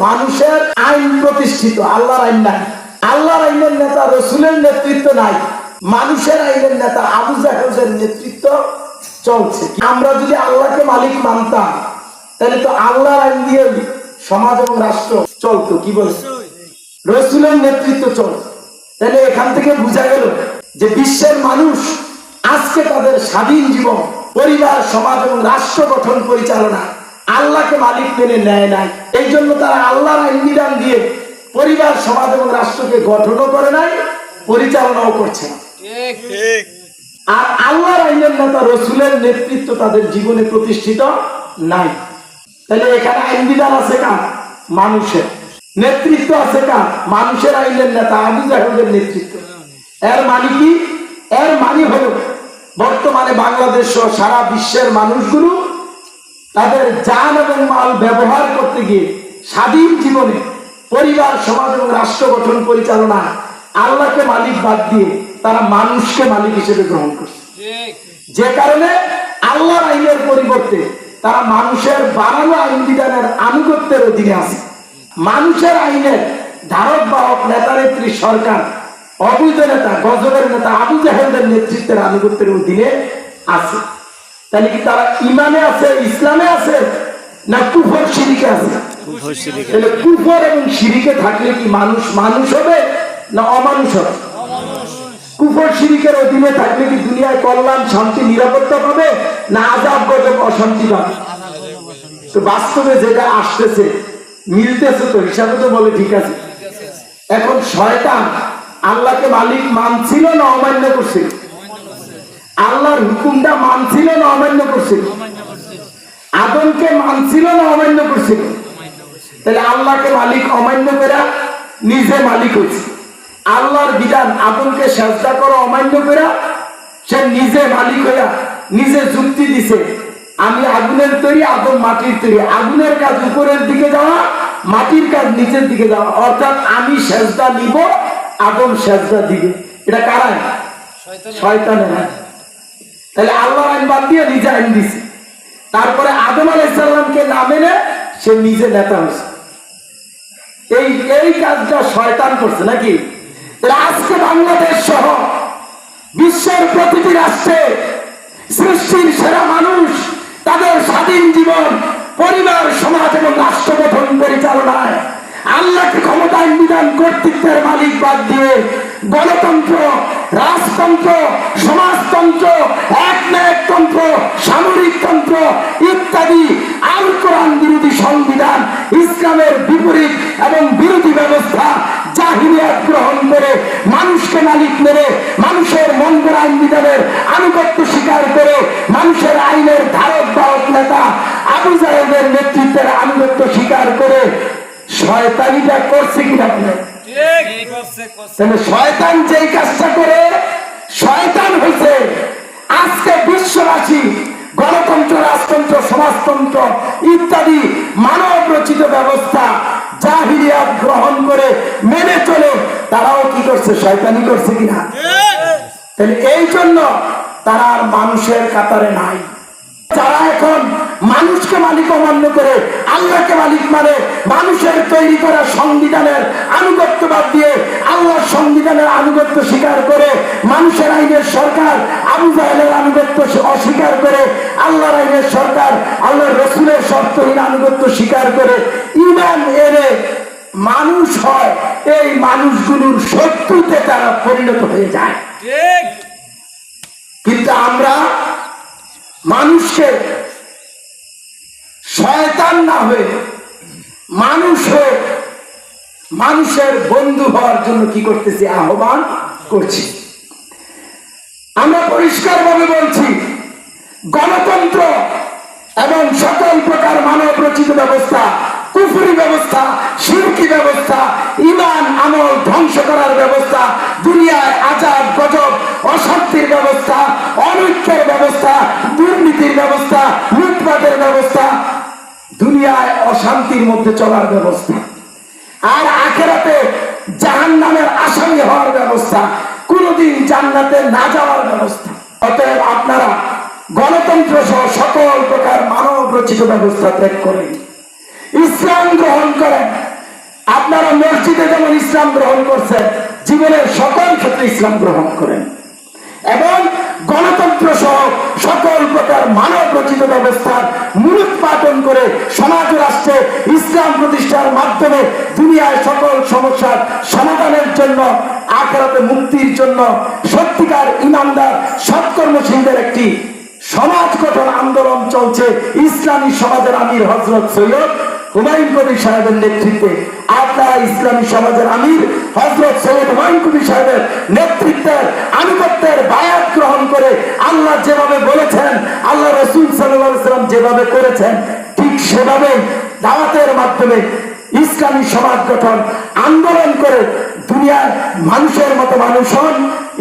মানুষের আইন প্রতিষ্ঠিত, আল্লাহর আইন নাই। আল্লাহর আইনের নেতা, রসুলের নেতৃত্ব নাই। মানুষের আইনের নেতা, আবু জাহেদের নেতৃত্ব চলছে। আমরা যদি আল্লাহকে মালিক মানতাম, তাহলে তো আল্লাহর আইন দিয়ে সমাজ এবং রাষ্ট্র চলতো, কি বলছে রসুলের নেতৃত্ব চলে তাহলে এখান থেকে বোঝা গেল যে বিশ্বের মানুষ আজকে তাদের স্বাধীন জীবন, পরিবার, সমাজ এবং রাষ্ট্র গঠন পরিচালনা আল্লাহকে মালিক মেনে নেয় নাই। এই জন্য তারা আল্লাহর আইন বিধান দিয়ে পরিবার সমাজ এবং রাষ্ট্রকে গঠনও করে নাই পরিচালনাও করছে না। আর আল্লাহর আইনের নেতা রসুলের নেতৃত্ব তাদের জীবনে প্রতিষ্ঠিত নাই। তাহলে এখানে আইন বিধান আছে কার? মানুষের। নেতৃত্ব আছে কার? মানুষের আইনের নেতা আবু জাহেদের নেতৃত্ব। এর মানে কি? এর মানে হলো বর্তমানে বাংলাদেশ সহ সারা বিশ্বের মানুষগুলো তাদের যান এবং মাল ব্যবহার করতে গিয়ে স্বাধীন জীবনে পরিবার, সমাজ এবং রাষ্ট্র গঠন পরিচালনা আল্লাহকে মালিক বাদ দিয়ে তারা মানুষকে মালিক হিসেবে গ্রহণ করছে। যে কারণে আল্লাহর আইনের পরিবর্তে তারা মানুষের বানানো আইন বিধানের আনুগত্যের অধীনে আছে। মানুষের আইনের ধারক বাহক নেতা, নেত্রী, সরকার, অবৈধ নেতা, গজবের নেতা আবু জাহেদের নেতৃত্বের আনুগত্যের অধীনে আছে। তাহলে কি তারা ইমানে আছে ইসলামে আছে না কুফর সিরিকে আছে? তাহলে কুফর এবং সিরিকে থাকলে কি মানুষ মানুষ হবে না অমানুষ হবে? কুফর শিরিকের অধীনে থাকলে কি দুনিয়ায় কল্যাণ শান্তি নিরাপত্তা পাবে না আজাব গজব অশান্তি পাবে? তো বাস্তবে যেটা আসতেছে মিলতেছে তো হিসাবে তো বলে ঠিক আছে। এখন শয়তান আল্লাহকে মালিক মানছিল না অমান্য করছিল? আল্লাহর হুকুমটা মানছিল না, অমান্য করছিল। আদমকে মানছিল না, অমান্য করছিল। তাহলে আল্লাহকে মালিক অমান্য করে নিজে মালিক হয়েছে। আল্লাহর বিধান আদমকে চেষ্টা করো, অমান্য করে সে নিজে মালিক হইয়া নিজে যুক্তি দিছে। আমি আগুনের তৈরি, আদম মাটির তৈরি। আগুনের কাজ উপরের দিকে যাওয়া, মাটির কাজ নিচের দিকে যাওয়া। অর্থাৎ আমি সেজদা নিব, আদম সেজদা দিবে। এটা কারাই শয়তানের। তাহলে আল্লাহ আইন বাদ দিয়ে নিজে আইন দিছে। তারপরে আদম আলাইসাল্লামকে না মেনে সে নিজে নেতা হয়েছে। এই এই কাজটা শয়তান করছে নাকি? আজকে বাংলাদেশ সহ বিশ্বের প্রতিটি রাষ্ট্রে সৃষ্টির সেরা মানুষ, তাদের স্বাধীন জীবন, পরিবার, সমাজ এবং রাষ্ট্র গঠন পরিচালনায় আল্লাহকে ক্ষমতায় বিধান কর্তৃত্বের মালিক বাদ দিয়ে গণতন্ত্র, রাজতন্ত্র, সমাজতন্ত্র, একনায়কতন্ত্র, সামরিকতন্ত্র ইত্যাদি আল কোরআন বিরোধী সংবিধান, ইসলামের বিপরীত এবং বিরোধী ব্যবস্থা জাহিলিয়াত গ্রহণ করে মানুষকে মালিক মেরে মানুষের মঙ্গল আইন বিধানের আনুগত্য স্বীকার করে মানুষের আইনের ধারক বাহক নেতা আবু জাহেদের নেতৃত্বের আনুগত্য স্বীকার করে শয়তানিটা করছে কিনা তাহলে শয়তান যেই কাজটা করে শয়তান হয়েছে আজকে বিশ্ববাসী গণতন্ত্র রাজতন্ত্র সমাজতন্ত্র ইত্যাদি মানব রচিত ব্যবস্থা জাহিরিয়াত গ্রহণ করে মেনে চলে তারাও কি করছে? শয়তানি করছে কিনা? তাহলে এই জন্য তারা আর মানুষের কাতারে নাই। যারা এখন মানুষকে মালিক অমান্য করে আল্লাহকে মালিক মানে মানুষের তৈরি করা সংবিধানের আনুগত্য বাদ দিয়ে আল্লাহর সংবিধানের আনুগত্য স্বীকার করে মানুষের আইনের সরকার আবু জাহেলের আনুগত্য অস্বীকার করে আল্লাহর আইনের সরকার আল্লাহর রসুলের শর্তহীন আনুগত্য স্বীকার করে। ইমান এনে মানুষ হয় এই মানুষগুলোর শত্রুতে তারা পরিণত হয়ে যায়। কিন্তু আমরা মানুষকে শয়তান না হয়ে মানুষ মানুষের বন্ধু হওয়ার জন্য কি করতেছি, আহ্বান করছি। আমরা পরিষ্কার ভাবে বলছি, গণতন্ত্র এবং সকল প্রকার মানব রচিত ব্যবস্থা, কুফুরি ব্যবস্থা শিরকি ব্যবস্থা, ইমান, আমল, ধ্বংস করার ব্যবস্থা, দুনিয়ায় আজাদ, গজব, অশান্তির ব্যবস্থা, অনৈক্যের ব্যবস্থা, দুর্নীতির ব্যবস্থা, লুটপাটের ব্যবস্থা দুনিয়ায় অশান্তির মধ্যে চলার ব্যবস্থা। আর আখেরাতে জাহান নামের আসামি হওয়ার ব্যবস্থা, কোনদিন জান্নাতে না যাওয়ার ব্যবস্থা। অতএব আপনারা গণতন্ত্র সহ সকল প্রকার মানব রচিত ব্যবস্থা ত্যাগ করেন। ইসলাম গ্রহণ করেন। আপনারা মসজিদে যেমন ইসলাম গ্রহণ করছেন, জীবনের সকল ক্ষেত্রে ইসলাম গ্রহণ করেন। এবং গণতন্ত্র সহ সকল প্রকার মানব রচিত ব্যবস্থার করে সমাজ রাষ্ট্রে ইসলাম প্রতিষ্ঠার মাধ্যমে দুনিয়ায় সকল সমস্যার সমাধানের জন্য মুক্তির জন্য সত্যিকার ইমানদার, সৎকর্মশীলদের একটি সমাজ গঠন আন্দোলন চলছে ইসলামী সমাজের আমির হজরত সৈয়দ হুমায়ুন কবির সাহেবের নেতৃত্বে আপনারা ইসলামী সমাজের আমির হজরত সৈয়দ হুমায়ুন কবির সাহেবের নেতৃত্বের আনুগত্যের বায়াত গ্রহণ করে আল্লাহ যেভাবে বলেছেন, আল্লাহ রসুল সাল্লাম যেভাবে করেছেন, ঠিক সেভাবে দাওয়াতের মাধ্যমে ইসলামী সমাজ গঠন, আন্দোলন দুনিয়ার মানুষের মতো মানুষ হন,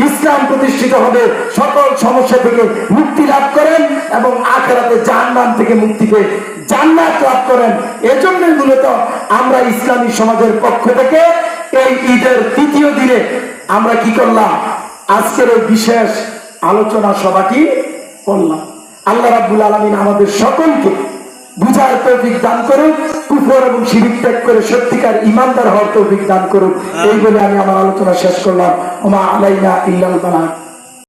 ইসলাম প্রতিষ্ঠিত হবে, সকল সমস্যা থেকে মুক্তি লাভ করেন এবং আখেরাতে জাহান্নাম থেকে মুক্তি পেয়ে জান্নাত লাভ করেন। এজন্যই মূলত আমরা ইসলামী সমাজের পক্ষ থেকে এই ঈদের তৃতীয় দিনে আমরা কি করলাম? আজকের এই বিশেষ আলোচনা সভাটি করলাম। আল্লাহ রাব্বুল আলমিন আমাদের সকলকে বুঝার তৌফিক দান করুক, কুফর এবং শিরিক ত্যাগ করে সত্যিকার ইমানদার হওয়ার তৌফিক দান করুক। এই বলে আমি আমার আলোচনা শেষ করলাম। ওমা আলাইনা ইল্লাল বালাগ।